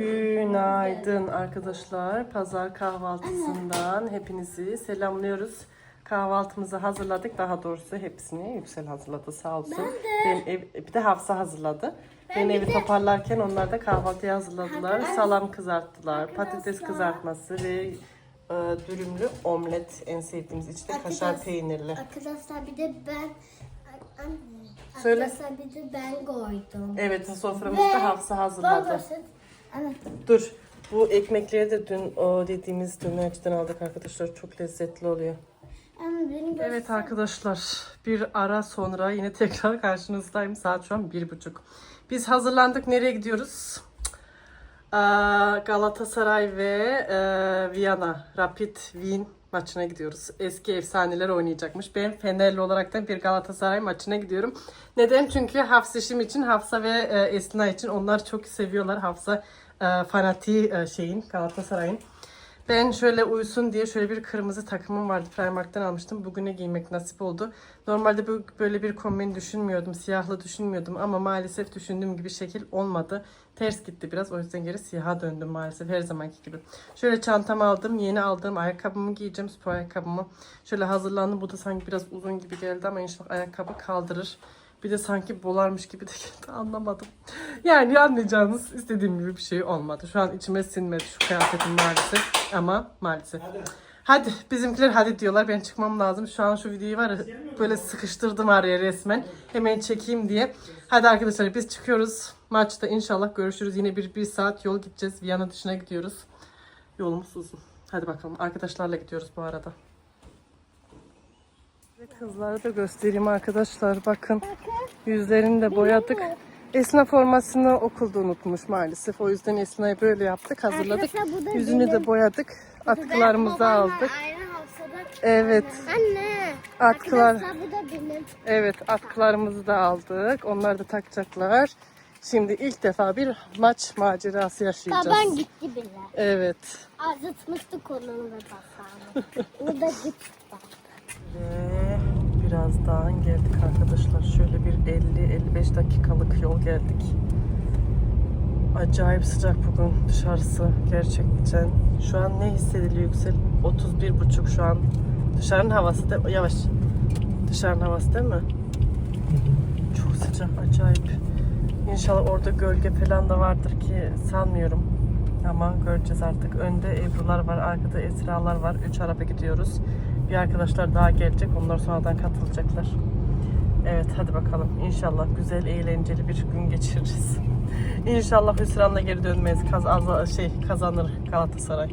Günaydın arkadaşlar. Pazar kahvaltısından hepinizi selamlıyoruz. Kahvaltımızı hazırladık. Daha doğrusu hepsini Yüksel hazırladı sağ olsun. Ben ev, bir de Hafsa hazırladı. Ben, evi toparlarken onlar da kahvaltıyı hazırladılar. Salam kızarttılar, patates kızartması ve e, dürümlü omlet en sevdiğimiz içinde kaşar Arkadaş- peynirli. Arkadaşlar bir de ben. Söyle. Arkadaşlar bir de ben koydum. Evet soframızda Hafsa hazırladı. Babası. Evet. Dur. Bu ekmekleri de dün o dediğimiz dönerciden aldık arkadaşlar. Çok lezzetli oluyor. Göster- Evet arkadaşlar bir ara sonra yine tekrar karşınızdayım. Saat şu an bir buçuk. Biz hazırlandık. Nereye gidiyoruz? Galatasaray ve e, Viyana Rapid Wien maçına gidiyoruz. Eski efsaneler oynayacakmış. Ben Fenerli olaraktan bir Galatasaray maçına gidiyorum. Neden? Çünkü Hafsişim için, Hafsa ve e, Esna için onlar çok seviyorlar. Hafsa e, fanatiği e, şeyin Galatasaray'ın. Ben şöyle uyusun diye şöyle bir kırmızı takımım vardı. Primark'tan almıştım. Bugüne giymek nasip oldu. Normalde böyle bir kombin düşünmüyordum. Siyahlı düşünmüyordum ama maalesef düşündüğüm gibi şekil olmadı. Ters gitti biraz. O yüzden geri siyaha döndüm maalesef her zamanki gibi. Şöyle çantamı aldım. Yeni aldığım ayakkabımı giyeceğim. Spor ayakkabımı. Şöyle hazırlandım. Bu da sanki biraz uzun gibi geldi ama inşallah ayakkabı kaldırır. Bir de sanki bolarmış gibi de geldi anlamadım. Yani anlayacağınız istediğim gibi bir şey olmadı. Şu an içime sinmedi şu kıyafetim maalesef. Ama maalesef. Hadi bizimkiler hadi diyorlar ben çıkmam lazım. Şu an şu videoyu var ya böyle sıkıştırdım araya resmen. Hemen çekeyim diye. Hadi arkadaşlar biz çıkıyoruz. Maçta inşallah görüşürüz. Yine bir, bir saat yol gideceğiz. Viyana dışına gidiyoruz. Yolumuz uzun. Hadi bakalım. Arkadaşlarla gidiyoruz bu arada. Ve Kızları da göstereyim arkadaşlar. Bakın yüzlerini de boyadık. Esna formasını okulda unutmuş maalesef. O yüzden Esna'yı böyle yaptık, hazırladık. Da Yüzünü de benim. boyadık. Atkılarımızı aldık. Evet, Anne. atkılar. Arkadaşlar bu da benim. Evet, atkılarımızı da aldık. Onlar da takacaklar. Şimdi ilk defa bir maç macerası yaşayacağız. Baban gitti bile. Evet. Azıtmıştı kolunu ve bacağını. o da gitti. Birazdan geldik arkadaşlar. Şöyle bir 50-55 dakikalık yol geldik. Acayip sıcak bugün dışarısı gerçekten. Şu an ne hissediliyor Yüksel? 31,5 şu an. Dışarının havası da yavaş. Dışarının havası değil mi? Çok sıcak acayip. İnşallah orada gölge falan da vardır ki sanmıyorum. Ama göreceğiz artık. Önde Ebru'lar var, arkada Esra'lar var. Üç araba gidiyoruz. Bir arkadaşlar daha gelecek. Onlar sonradan katılacaklar. Evet hadi bakalım. İnşallah güzel, eğlenceli bir gün geçiririz. İnşallah hüsranla geri dönmeyiz. Kaz az- şey kazanır Galatasaray.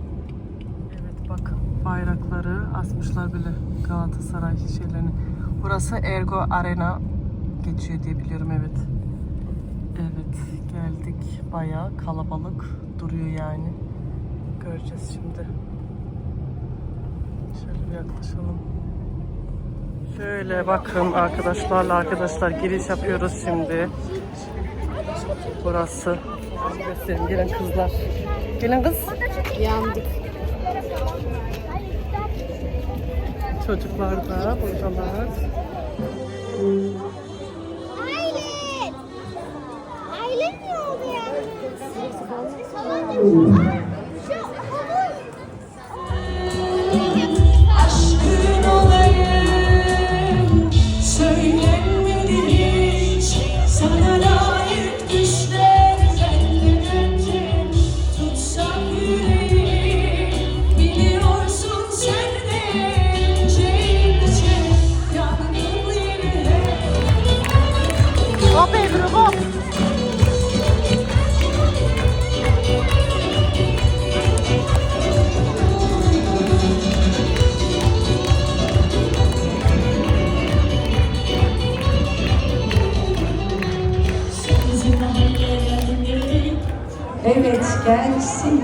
Evet bakın bayrakları asmışlar böyle Galatasaray şeylerini. Burası Ergo Arena geçiyor diye biliyorum evet. Evet geldik. Bayağı kalabalık duruyor yani. Göreceğiz şimdi. Şöyle bir yaklaşalım. Şöyle bakın arkadaşlarla arkadaşlar giriş yapıyoruz şimdi. Burası. Göstereyim gelin kızlar. Gelin kız. Yandık. Çocuklar da buradalar. Aile. Aile mi oldu ya? Evet gelsin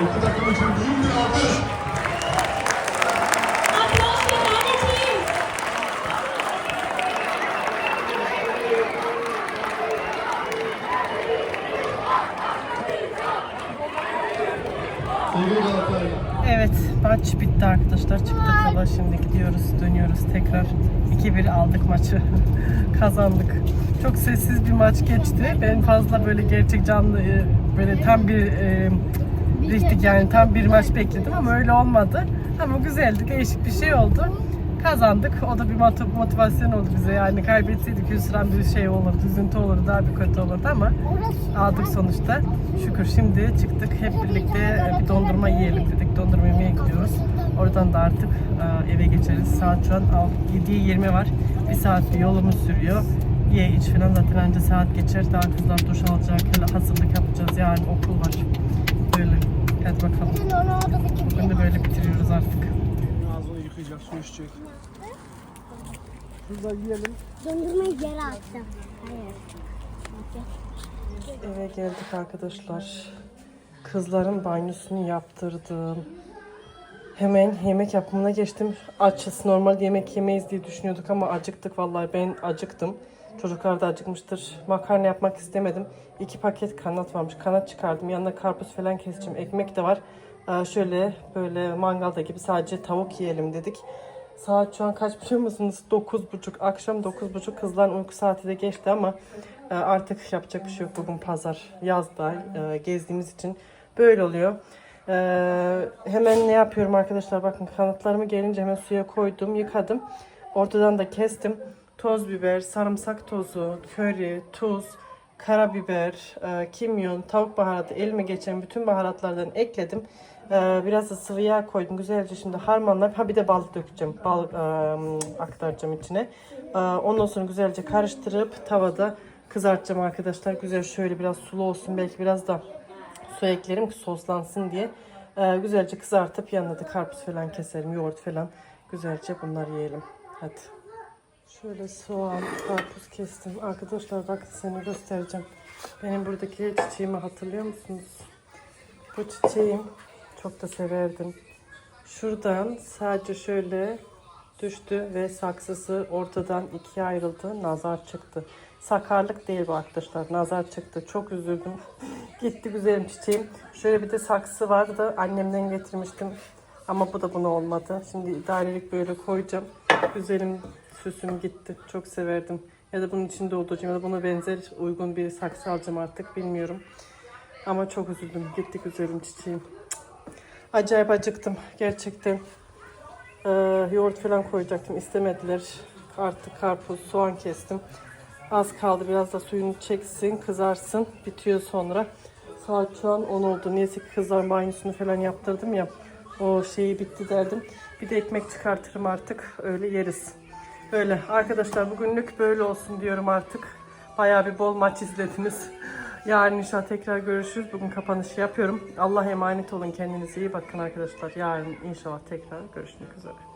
İki takım için büyük bir alkış. Applause for Ghana team. Sevgili Galatasaraylı. Evet maç bitti arkadaşlar. Çıktık yola şimdi gidiyoruz dönüyoruz tekrar. 2-1 aldık maçı. Kazandık. Çok sessiz bir maç geçti. Ben fazla böyle gerçek canlı e, böyle tam bir e, riftik yani tam bir maç bekledim ama öyle olmadı. Ama güzeldi. Değişik bir şey oldu. Kazandık. O da bir mot- motivasyon oldu bize. Yani kaybetseydik hüsran bir şey olurdu, üzüntü olurdu, daha bir kötü olurdu ama aldık sonuçta. Şükür şimdi çıktık hep birlikte e, bir dondurma yiyelim dedik. Dondurma yemeye gidiyoruz. Oradan da artık e, eve geçeriz. Saat şu an 7'ye 20 var. Bir saat bir yolumuz sürüyor. Ye iç falan zaten anca saat geçer. Daha kızlar duş alacak, hazırlık yapacağız. Yani okul var. Böyle. Hadi bakalım. Bugün de böyle bitiriyoruz artık. Yıkayacak, su içecek. Şurada yiyelim. Dondurmayı yere attım. Hayır. Eve geldik arkadaşlar. Kızların banyosunu yaptırdım. Hemen yemek yapımına geçtim. Açız. Normal yemek yemeyiz diye düşünüyorduk ama acıktık vallahi ben acıktım. Çocuklar da acıkmıştır. Makarna yapmak istemedim. İki paket kanat varmış. Kanat çıkardım. Yanına karpuz falan keseceğim. Ekmek de var. Ee, şöyle böyle mangalda gibi sadece tavuk yiyelim dedik. Saat şu an kaç biliyor musunuz? 9.30. Akşam 9.30 kızların uyku saati de geçti ama e, artık yapacak bir şey yok. Bugün pazar. Yazda e, gezdiğimiz için böyle oluyor. E, hemen ne yapıyorum arkadaşlar? Bakın kanatlarımı gelince hemen suya koydum, yıkadım. Ortadan da kestim. Toz biber, sarımsak tozu, köri, tuz, karabiber, kimyon, tavuk baharatı, elime geçen bütün baharatlardan ekledim. E, biraz da sıvı yağ koydum. Güzelce şimdi harmanlayıp ha bir de bal dökeceğim. Bal e, aktaracağım içine. E, ondan sonra güzelce karıştırıp tavada kızartacağım arkadaşlar. Güzel şöyle biraz sulu olsun. Belki biraz da su eklerim ki soslansın diye. E, güzelce kızartıp yanına da karpuz falan keserim. Yoğurt falan. Güzelce bunları yiyelim. Hadi. Şöyle soğan, karpuz kestim. Arkadaşlar bakın seni göstereceğim. Benim buradaki çiçeğimi hatırlıyor musunuz? Bu çiçeğim çok da severdim. Şuradan sadece şöyle düştü ve saksısı ortadan ikiye ayrıldı. Nazar çıktı. Sakarlık değil bu arkadaşlar. Nazar çıktı. Çok üzüldüm. Gitti güzelim çiçeğim. Şöyle bir de saksı vardı. Annemden getirmiştim. Ama bu da buna olmadı. Şimdi idarelik böyle koyacağım. Güzelim süsüm gitti. Çok severdim. Ya da bunun içinde olacağım ya da buna benzer uygun bir saksı alacağım artık bilmiyorum. Ama çok üzüldüm. Gitti güzelim çiçeğim. Acayip acıktım gerçekten. Ee, yoğurt falan koyacaktım istemediler. Artık karpuz, soğan kestim. Az kaldı biraz da suyunu çeksin, kızarsın. Bitiyor sonra. Saat şu an 10 oldu. Neyse ki kızlar banyosunu falan yaptırdım ya. O şeyi bitti derdim. Bir de ekmek çıkartırım artık. Öyle yeriz. Öyle arkadaşlar bugünlük böyle olsun diyorum artık. Bayağı bir bol maç izlediniz. Yarın inşallah tekrar görüşürüz. Bugün kapanışı yapıyorum. Allah emanet olun. Kendinize iyi bakın arkadaşlar. Yarın inşallah tekrar görüşmek üzere.